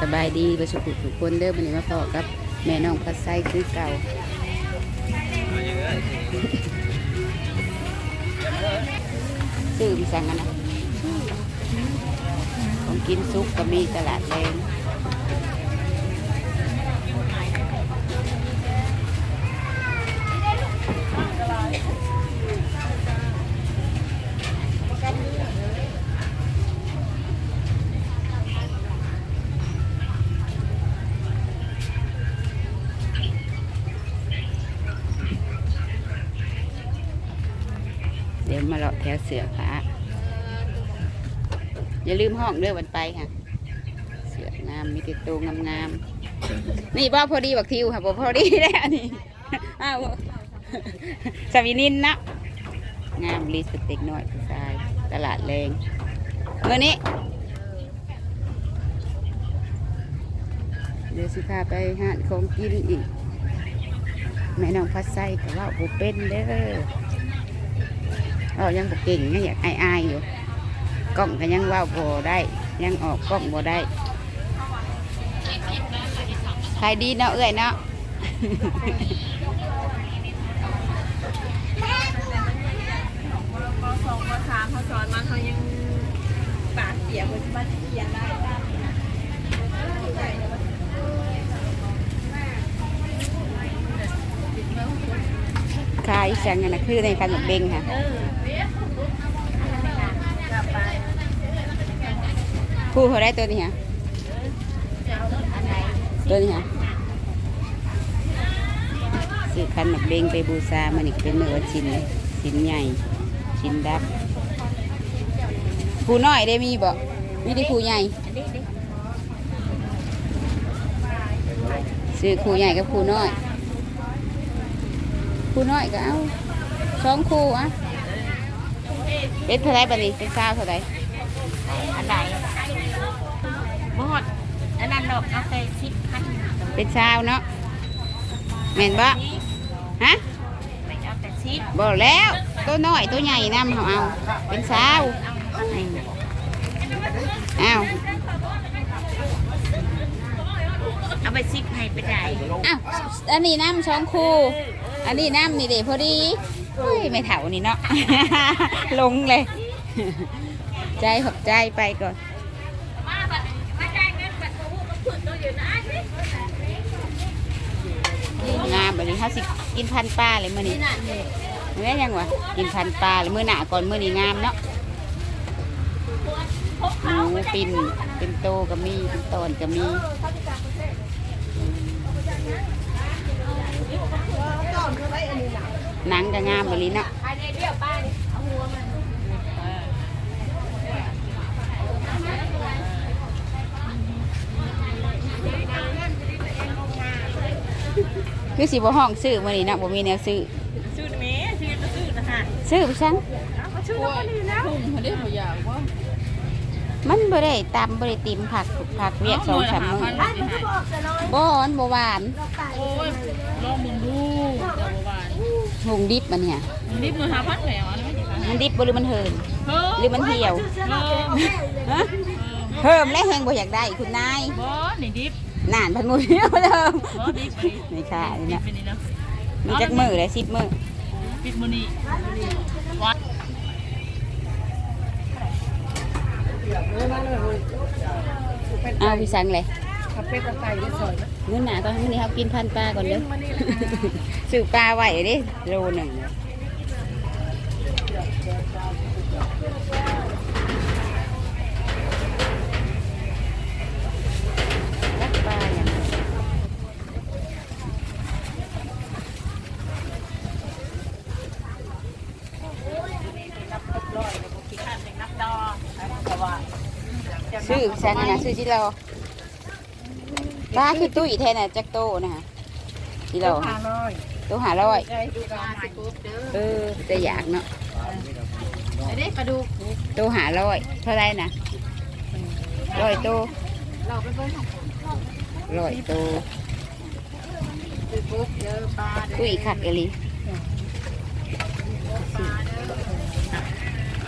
สบายดีประสุมทุกคนเด้อวันนี้มาพอกับ แม่น้องพัดไส้คือเก่าซื้อมีสั่งกันนะของกินซุปก็มีตลาดแรง เสือผาอย่าลืมห้องเด้อวันไปค่ะ เสืองามมีติดตัวงามๆนี่บ่พอดีบักทิวค่ะบ่พอดีแล้วนี่อ้าวสวีนินนะงามรีสต็กน้อยผู้ชายตลาดแรงเมื่อนี้เดี๋ยวสิพาไปหาของกินอีกแม่น้องพัดไส้แต่ว่าบ่เป็นเด้อ เรายังบ่เก่งยังอยากอายๆอยู่กล้องก็ยังว่าโบได้ ยังออกกล้องบ่ได้ขายดีเนาะเอ้ยเนาะปสองปสามเขาสอนมาเขายังปากเสียบนบ้านเขียได้ขายจังไงนะคือในขนมเบงค่ะ เออจับไป คู่เขาได้ตัวนี้ฮะอันไหนตัวนี้ฮะซื้อขนมเบงไปบูชามันอีกเป็นเนื้อชิ้นชิ้นใหญ่ชิ้นดับผู้น้อยได้มีบ่มีได้ผู้ใหญ่ซื้อคู่ใหญ่กับคู่น้อยคู่น้อยก็เอาสองคู่อะเป็นเท่าไรบัดนี้เป็นสาวเท่าไรอันไหน หมดอันนั้นดอกกาแฟชิปพันเป็นสาวเนาะแม่นบ่ฮะไปเอาแต่ชิปบอกแล้วตัวน้อยตัวใหญ่นำเขาเอาเป็นสาวอ้าวเอาไปชิปให้ไปไหนอ้าวอันนี้น้ำสองคู่ อันนี้น้ำนี่เด็พอดีเฮ้ยไม่เถ่านี่เนาะลงเลย ใจขอบใจไปก่อน งามแบบนี้เขาสิกินพันปลาเลยมื่อนี้นี่นั่นนี่เมื่อยังวะกินพันปลาเลยมื่อหน้าก่อนมื่อนี้งามเนาะหมูปินเป็นโตก็มีเป็นตอนก็มีหนังก็งามแบบนี้เนาะ ภายในเดียวป้านี่เอาหัวมัน คือสิบ่ห้องซื้อมื่อนี้นะบ่มีแนวซื้อชื่อเมย์ชื่อจะชื่อนะฮะซื้อไปซังเอาก็ชื่อแล้วก็ดีแล้วมันบ่ได้ตำบ่ได้ติมผักผักเวียกสองสามมื้อบ่หวานบ่หวานโอ้ยลองมึงดูเดี๋ยววานหุงดิบมันเนี่ยนี่มือหาพัดแหวอันนี้ไม่ใช่มันดิบบ่หรือมันเหินเฮ้ยหรือมันเหี่ยวเออฮะเพิ่มและแหงบ่อยากได้คุณนายบอสนี่ดิบ นานพันมือเดียวเดิมบอสดิบไม่ใช่ดิบนะเป็นนี่นะมีจักมือเลยสิบมือปิดมือนี่วัดเอาพี่สังเลยขับเป็ดกับไก่ได้สวยไหมเงินหนาตอนนี้เขากินพันปลาก่อนเด้อซื้อปลาไว้เด้โลหนึ่งรักปลาอย่างนั้น ขี้ข้านเป็นนักดอแต่ว่า ซื้อสังอะนะซื้อที่เราปลาคือตุ้ยแทนน่ะจักโตนะฮะที่เราห้าร้อยตัวหาร้อยได้ดูกาสิปุ๊บเด้อเออแต่อยากเนาะไอ้เด็กกระดูกตัวหาร้อยเท่าไรนะร้อยตัวเราไปเบิ่งร้อยตัวสิปุ๊บเด้อปลาเด้อตุ้ยคักเอหลี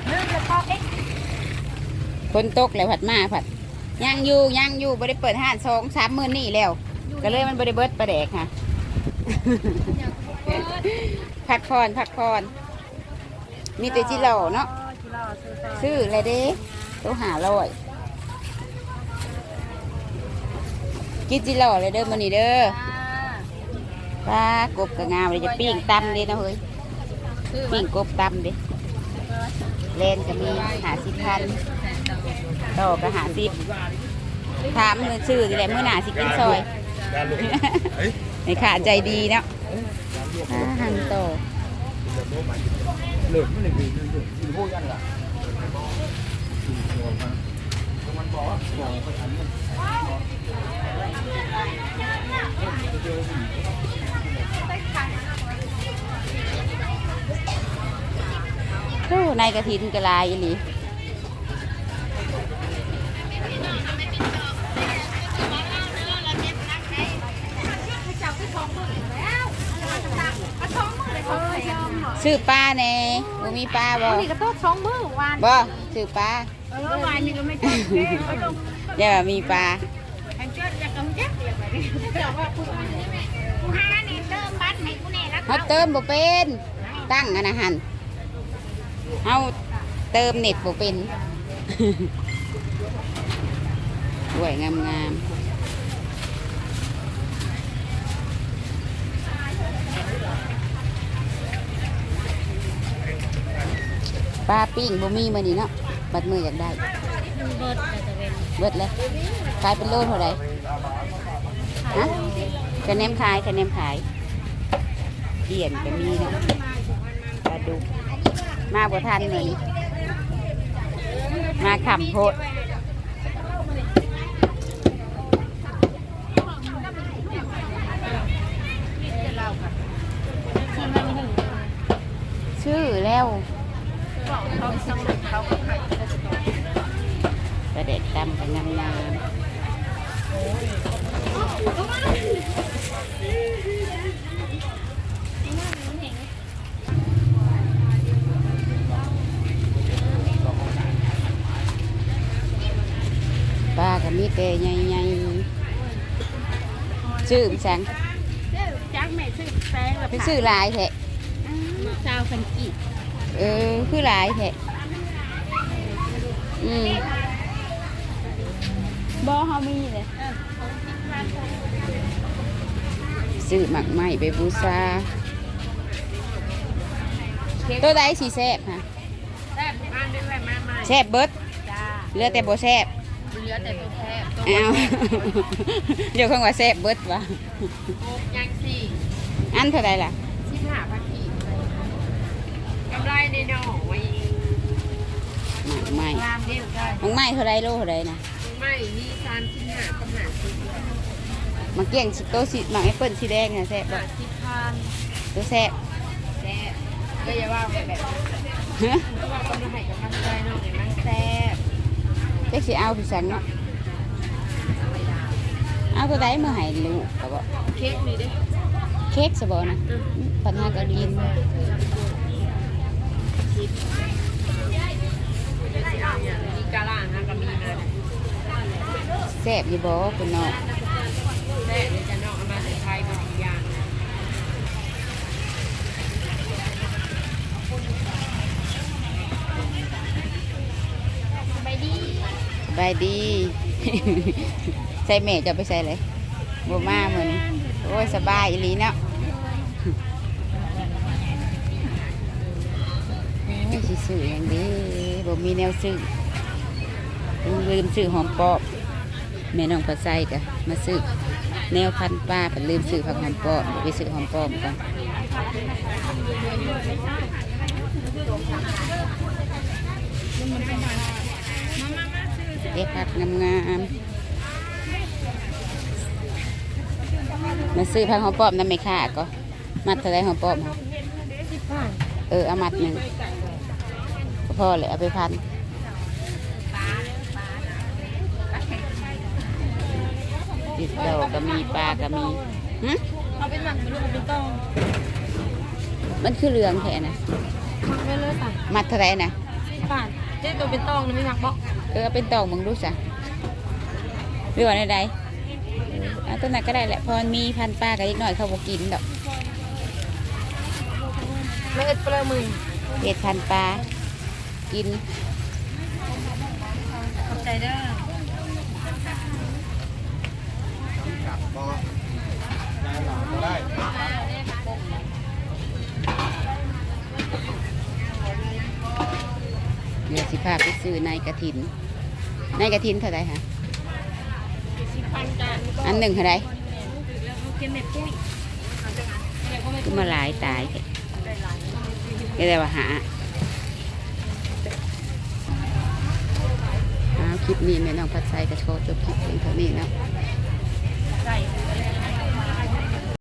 เรื่องจะพอเอ็ก ฝนตกแล้วผัดมาผัดยังอยู่ยังอยู่บ่ได้เปิดห้านสองสามมื้อนี่แล้ว ก็เลยมันบ่ได้เบิดประแดกค่ะ พักพรพักพรมีแต่จิโร่เนาะซื้ออะไรเด้ตัวหาร้อยกินจิโร่เลยเด้อมื้อนี้เด้อปลากบก็งามเลยจะปิ้งตำเด้นะเฮ้ยปิ้งกบตำเด้ เลนก็มีหาสิบพันต่อก็หาสิบถามมือชื่อนี่แหละมื้อหน้าสิกินซอยด้านลูกเฮ้ยในขาใจดีเนาะอ่าหันโตอเหลือไม่ได้กินเลยกินพวกยันล่ะมันบอกว่าบอกไปทันมัน โอ้ในกระถินกระลายอีหลีซื้อปลาแน่บ่มีปลาบ่นี่ก็ต้องสองมื้อวานบ่ซื้อปลาเออวานนี่ก็ไม่ต้องเด้ไม่ต้องเดี๋ยวมีปลาอันเจ้าจะกำจัดอย่างไรเจ้าว่าผู้ผู้หานี่เติมบัตรให้ผู้นี่แล้วเขาเติมบ่เป็นตั้งอันนะหัน เอาเติมเน็ตบ่เป็นสวยงามงามปลาปิ้งบ่มีมื้อนี้เนาะบัดมืออยากได้เบิดแต่จะเป็นเบิดเลยขายเป็นโลเท่าไหร่ฮะคะแนนขายคะแนนขายเปลี่ยนก็มีเนาะปลาดุก มาบ่ทันเลยนี่มาขำโพดชื่อแล้วประเด็ดดำกับงามงาม ปลากับมีแต่ใหญ่ๆชื่อมันสังจักแม่ซื้อแป้งแล้วไปซื้อหลายแท้เจ้าพันกีบเออคือหลายแท้อืมบ่เฮามีเลยซื้อหมักไหม้ไปบูชาตัวใดสีแซ่บฮะแซ่บมาด้วยมาใหม่แซ่บเบิดจ้าเหลือแต่บ่แซ่บ เหลือแต่ตัวแซ่บอ้าวเดี๋ยวคงว่าแซ่บเบิดวะยังสี่อันเท่าไรล่ะสิบห้าพันกีบกำไรในหน่อไว้หมักไหม้รามเดียวกันหมักไหม้เท่าไรโลเท่าไรนะไม่มีสามสิบห้ากับห้าสิบหมักเกี้ยงสิโตวสีหมักแอปเปิ้ลสีแดงน่ะแซ่บบ่ห้าสิบพันตัวแซ่บแซ่บก็อย่าว่าแบบฮะก็ว่ากำลังให้กำลังใจน้องให้มันแซ่บ เจ๊สิเอาพี่สังเนาะเอาตัวใดมาให้ลูกก็บ่เค้กนี่เด้เค้กสบ่นะปัญหาก็กินชิปเดี๋ยวสิเอาอย่างมีกาล่างนะก็มีนะแซ่บอยู่บ่คุณน้อง แซ่บเดี๋ยวจะน้องเอามาใส่ไทยบางอย่าง บายดี ใส่แม่จะไปใส่เลยบ่มาเหมือนโอ้ยสบายอีลีเนาะไม่สิซื้ออย่างนี้บ่มีแนวซื้อลืมซื้อหอมปอบแม่น้องปลาไส้กะมาซื้อแนวพันป้าเป็นลืมซื้อผักหอมปอบไปซื้อหอมปอบกัน เด็กผักงามๆมาซื้อผักหอมปอบน้ำไม่ค่าก็ มัดเท่าไรหอมปอบค่ะเออเอามัดหนึ่งก็พอเลยเอาไปพันติดดอกก็มีปลาก็มีหึเอาเป็นหมักเป็นลูกเป็นตองมันคือเรืองแค่นะหมักไว้เลยค่ะมัดเท่าไรนะสิบบาท เจ๊ตัวเป็นตองนะไม่หมักบอกเออเอาเป็นตองมึงดูสะรือว่าใดๆเออเอาต้นนั้นก็ได้แหละเพอมีพันธุ์ปลากับเล็กน้อยเขาบอกกินดอกแล้วเอ็ดปลาหมึกเห็ดพันธุ์ปลากินขอบใจเด้อกับก็ได้หลานก็ได้ เดี๋ยวสิพาไปซื้อในกระถิน ในกระถินเท่าไหร่คะสิพันกันอันหนึ่งเท่าไหร่แล้วเก็บเม็ดปุ้ยก็มาหลายตายก็ได้ว่าหาเอาคลิปนี้แม่น้องพัดไซกระโชว์จบคลิปเพียงเท่านี้เนาะใส่